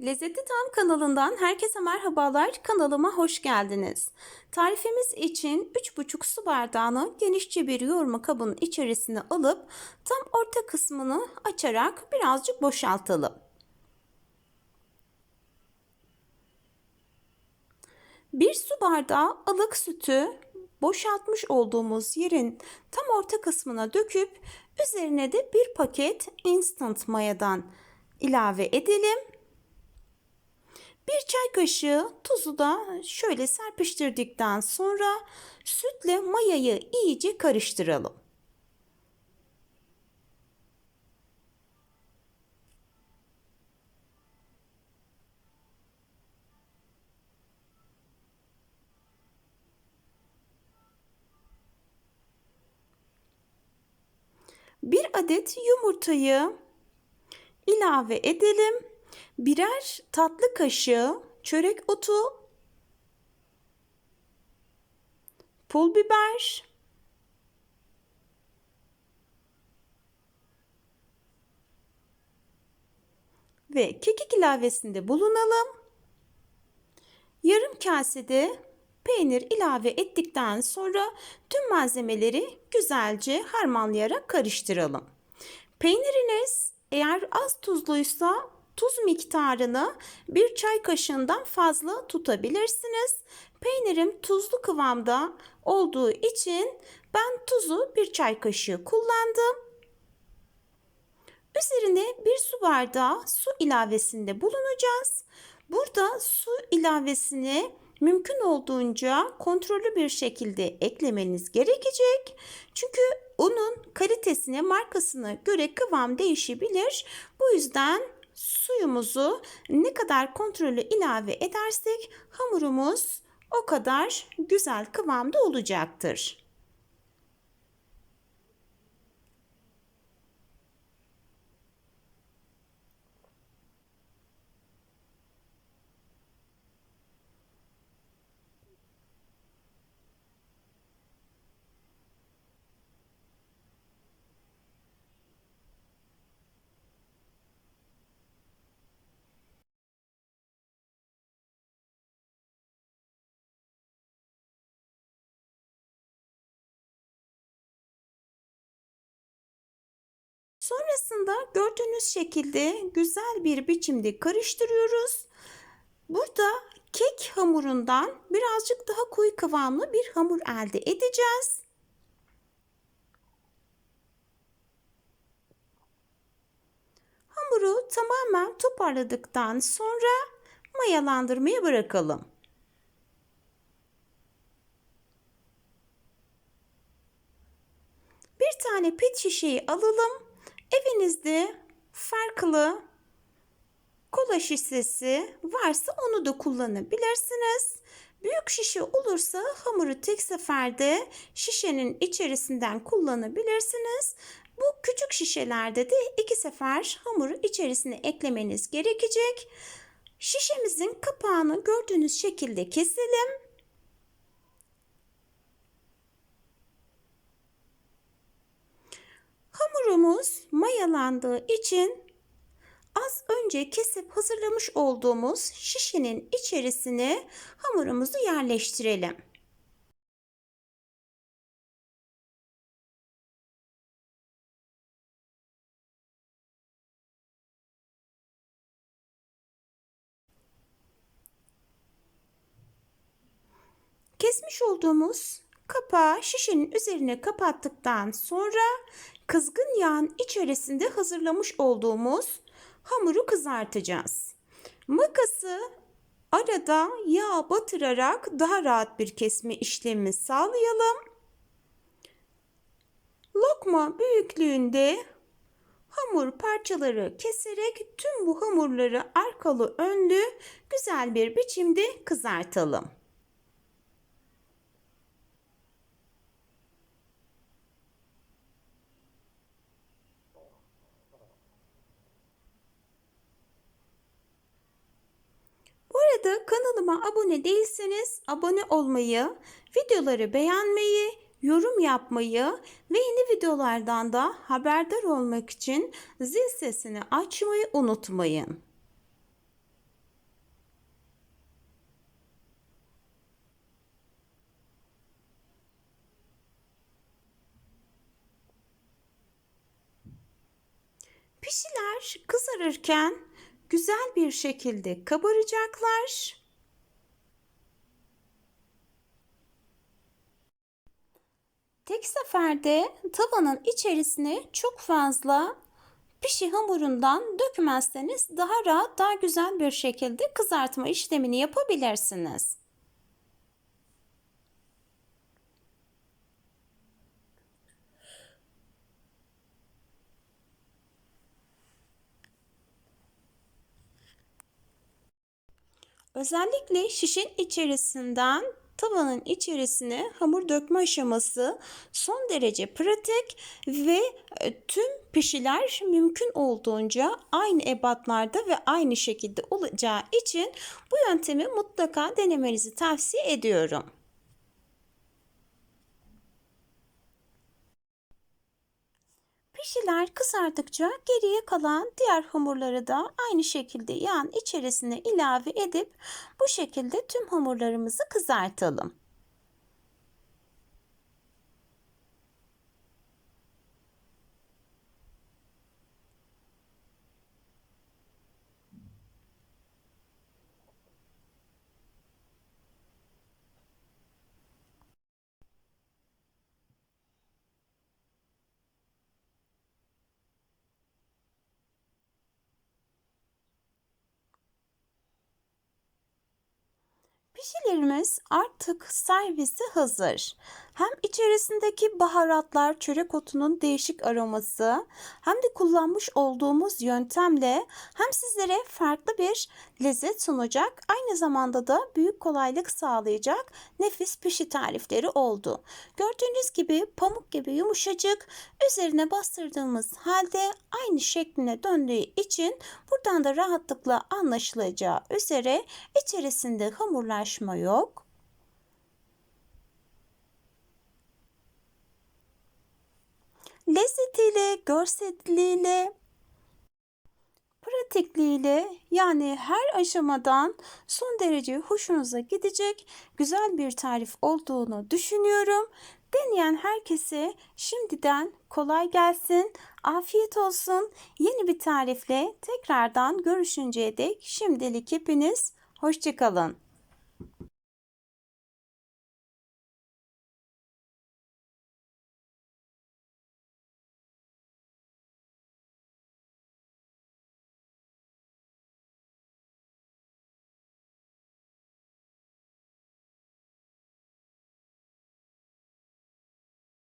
Lezzetli Tam kanalından herkese merhabalar. Kanalıma hoş geldiniz. Tarifimiz için 3,5 su bardağını genişçe bir yoğurma kabının içerisine alıp tam orta kısmını açarak birazcık boşaltalım. Bir su bardağı ılık sütü boşaltmış olduğumuz yerin tam orta kısmına döküp üzerine de bir paket instant mayadan ilave edelim. Kaşığı tuzu da şöyle serpiştirdikten sonra sütle mayayı iyice karıştıralım. Bir adet yumurtayı ilave edelim. Birer tatlı kaşığı çörek otu, pul biber, ve kekik ilavesinde bulunalım. Yarım kasede peynir ilave ettikten sonra tüm malzemeleri güzelce harmanlayarak karıştıralım. Peyniriniz eğer az tuzluysa tuz miktarını bir çay kaşığından fazla tutabilirsiniz. Peynirim tuzlu kıvamda olduğu için ben tuzu bir çay kaşığı kullandım. Üzerine bir su bardağı su ilavesinde bulunacağız. Burada su ilavesini mümkün olduğunca kontrollü bir şekilde eklemeniz gerekecek. Çünkü unun kalitesine, markasına göre kıvam değişebilir. Bu yüzden suyumuzu ne kadar kontrollü ilave edersek hamurumuz o kadar güzel kıvamda olacaktır. Sonrasında gördüğünüz şekilde güzel bir biçimde karıştırıyoruz. Burada kek hamurundan birazcık daha koyu kıvamlı bir hamur elde edeceğiz. Hamuru tamamen toparladıktan sonra mayalandırmaya bırakalım. Bir tane pet şişeyi alalım Evinizde farklı kola şişesi varsa onu da kullanabilirsiniz. Büyük şişe olursa hamuru tek seferde şişenin içerisinden kullanabilirsiniz. Bu küçük şişelerde de iki sefer hamuru içerisine eklemeniz gerekecek. Şişemizin kapağını gördüğünüz şekilde keselim. Hamurumuz mayalandığı için az önce kesip hazırlamış olduğumuz şişenin içerisine hamurumuzu yerleştirelim. Kesmiş olduğumuz kapağı şişenin üzerine kapattıktan sonra kızgın yağın içerisinde hazırlamış olduğumuz hamuru kızartacağız. Makası arada yağ batırarak daha rahat bir kesme işlemi sağlayalım. Lokma büyüklüğünde hamur parçaları keserek tüm bu hamurları arkalı önlü güzel bir biçimde kızartalım. ya kanalıma abone değilseniz abone olmayı, videoları beğenmeyi, yorum yapmayı ve yeni videolardan da haberdar olmak için zil sesini açmayı unutmayın. Pişiler kızarırken güzel bir şekilde kabaracaklar. Tek seferde tavanın içerisine çok fazla pişi hamurundan dökmezseniz daha rahat, daha güzel bir şekilde kızartma işlemini yapabilirsiniz. Özellikle şişin içerisinden tavanın içerisine hamur dökme aşaması son derece pratik ve e, tüm pişiler mümkün olduğunca aynı ebatlarda ve aynı şekilde olacağı için bu yöntemi mutlaka denemenizi tavsiye ediyorum. Pişiler kızardıkça geriye kalan diğer hamurları da aynı şekilde yağın içerisine ilave edip bu şekilde tüm hamurlarımızı kızartalım. Pişilerimiz artık servise hazır. Hem içerisindeki baharatlar, çörek otunun değişik aroması hem de kullanmış olduğumuz yöntemle hem sizlere farklı bir lezzet sunacak, aynı zamanda da büyük kolaylık sağlayacak nefis pişi tarifleri oldu. Gördüğünüz gibi pamuk gibi yumuşacık, üzerine bastırdığımız halde aynı şekline döndüğü için buradan da rahatlıkla anlaşılacağı üzere içerisinde hamurlaşma yok. Lezzetiyle, görseliyle, pratikliğiyle yani her aşamadan son derece hoşunuza gidecek güzel bir tarif olduğunu düşünüyorum. Deneyen herkese şimdiden kolay gelsin, afiyet olsun. Yeni bir tarifle tekrardan görüşünceye dek şimdilik hepiniz hoşçakalın.